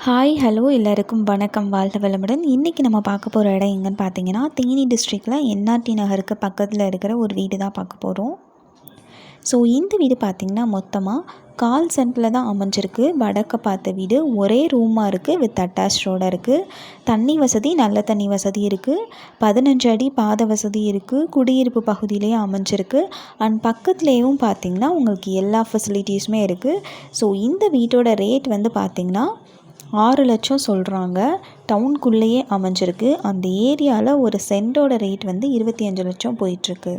Hi hello எல்லாருக்கும் வணக்கம். வாழ்க வளமுடன். இன்றைக்கி நம்ம பார்க்க போகிற இடம் எங்கன்னு பார்த்தீங்கன்னா தேனி டிஸ்ட்ரிக்டில் என்ஆர்டி நகருக்கு பக்கத்தில் இருக்கிற ஒரு வீடு தான் பார்க்க போகிறோம் ஸோ இந்த வீடு பார்த்திங்கன்னா மொத்தமாக கால் சென்டில் தான் அமைஞ்சிருக்கு. வடக்க பார்த்த வீடு ஒரே ரூமாக இருக்குது வித் அட்டாச் ரோடாக இருக்குது தண்ணி வசதி நல்ல தண்ணி வசதி இருக்குது பதினஞ்சு அடி பாத வசதி இருக்குது குடியிருப்பு பகுதியிலேயே அமைஞ்சிருக்கு. அண்ட் பக்கத்துலேயும் பார்த்திங்கன்னா உங்களுக்கு எல்லா ஃபெசிலிட்டிஸுமே இருக்குது ஸோ இந்த வீட்டோட ரேட் வந்து பார்த்திங்கன்னா ஆறு லட்சம் சொல்கிறாங்க டவுனுக்குள்ளேயே அமைஞ்சிருக்கு. அந்த ஏரியாவில் ஒரு சென்டோட ரேட் வந்து இருபத்தி அஞ்சு லட்சம் போயிட்டுருக்கு